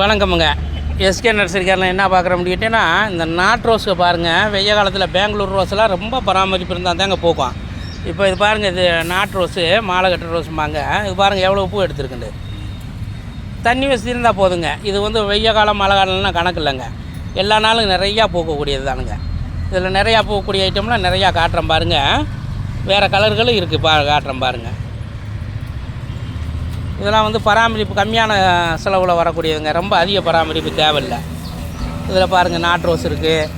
வணக்கமுங்க. எஸ்கே நர்சரிக்காரில் என்ன பார்க்குறோம் முடியிட்டேன்னா இந்த நாட் ரோஸை பாருங்கள் வெய்ய காலத்தில் பெங்களூர் ரோஸ்லாம் ரொம்ப பராமரிப்பு இருந்தால் தாங்க போக்கும். இப்போ இது பாருங்கள் இது நாட் ரோஸு மாலை கட்டுற ரோஸும்பாங்க. இது பாருங்கள் எவ்வளோ பூ எடுத்துருக்குண்டு. தண்ணி வசதி இருந்தால் போதுங்க. இது வந்து வெய்ய காலம் மழை காலம்லாம் கணக்கு இல்லைங்க. எல்லா நாளும் நிறையா பூக்கக்கூடியது தானுங்க. இதில் நிறையா பூக்கக்கூடிய ஐட்டம்லாம் நிறையா காட்டுறேன் பாருங்கள் வேறு கலர்களும் இருக்குது பா காட்டுறேன் பாருங்கள் இதெல்லாம் வந்து பராமரிப்பு கம்மியான செலவில் வரக்கூடியதுங்க. ரொம்ப அதிக பராமரிப்பு தேவையில்லை. இதில் பாருங்கள் நாட் ரோஸ் இருக்குது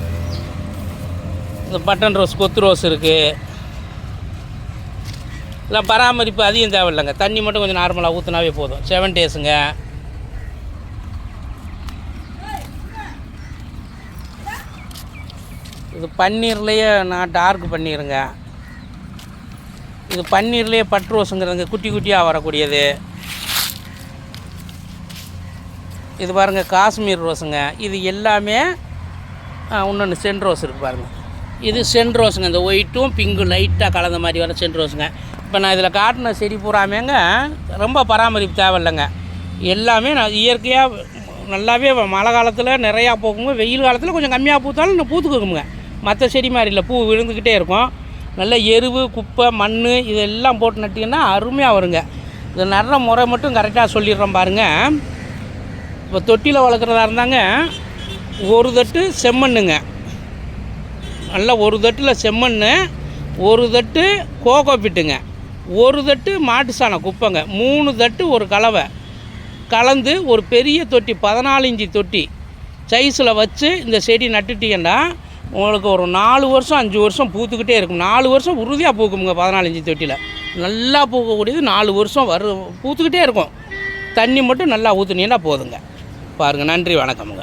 இந்த பட்டன் ரோஸ் கொத்து ரோஸ் இருக்குது இதெல்லாம் பராமரிப்பு அதிகம் தேவையில்லைங்க. தண்ணி மட்டும் கொஞ்சம் நார்மலாக ஊற்றினாவே போதும். செவன் டேஸுங்க இது பன்னீர்லேயே நான் டார்க் பன்னீருங்க. இது பன்னீர்லேயே பட் ரோஸுங்கிறதுங்க குட்டி குட்டியாக வரக்கூடியது. இது பாருங்கள் காஷ்மீர் ரோஸுங்க. இது எல்லாமே இன்னொன்று சென்ட் ரோஸ் இருக்குது பாருங்கள் இது சென்ட் ரோஸுங்க. இந்த ஒயிட்டும் பிங்கு லைட்டாக கலந்த மாதிரி வர சென்ட் ரோஸுங்க. இப்போ நான் இதில் காட்டின செடி பூராமேங்க ரொம்ப பராமரிப்பு தேவையில்லைங்க. எல்லாமே நான் இயற்கையாக நல்லாவே மழை காலத்தில் நிறையா போக்குங்க வெயில் காலத்தில் கொஞ்சம் கம்மியாக பூத்தாலும் இன்னும் பூத்துக்குங்க. மற்ற செடி மாதிரி இல்லை. பூ விழுந்துக்கிட்டே இருக்கும். நல்ல எருவு குப்பை மண் இதெல்லாம் போட்டு நட்டிங்கன்னா அருமையாக வருங்க. இது நடுற முறை மட்டும் கரெக்டாக சொல்லிடுறோம் பாருங்கள் இப்போ தொட்டியில் வளர்க்குறதா இருந்தாங்க ஒரு தட்டு செம்மண்ணுங்க. நல்லா ஒரு தட்டில் செம்மண் ஒரு தட்டு கோகோ பிட்டுங்க. ஒரு தட்டு மாட்டு சாணம் குப்பைங்க. மூணு தட்டு ஒரு கலவை. கலந்து ஒரு பெரிய தொட்டி பதினாலு இஞ்சி தொட்டி சைஸில் வச்சு இந்த செடி நட்டுட்டீங்கன்னா உங்களுக்கு ஒரு நாலு வருஷம் அஞ்சு வருஷம் பூத்துக்கிட்டே இருக்கும். நாலு வருஷம் உறுதியாக பூக்குமுங்க பதினாலு இஞ்சி தொட்டியில். நல்லா பூக்கக்கூடியது நாலு வருஷம் வரு பூத்துக்கிட்டே இருக்கும். தண்ணி மட்டும் நல்லா ஊற்றுனீங்கன்னா போதுங்க. பாருங்கள் நன்றி வணக்கமுங்க.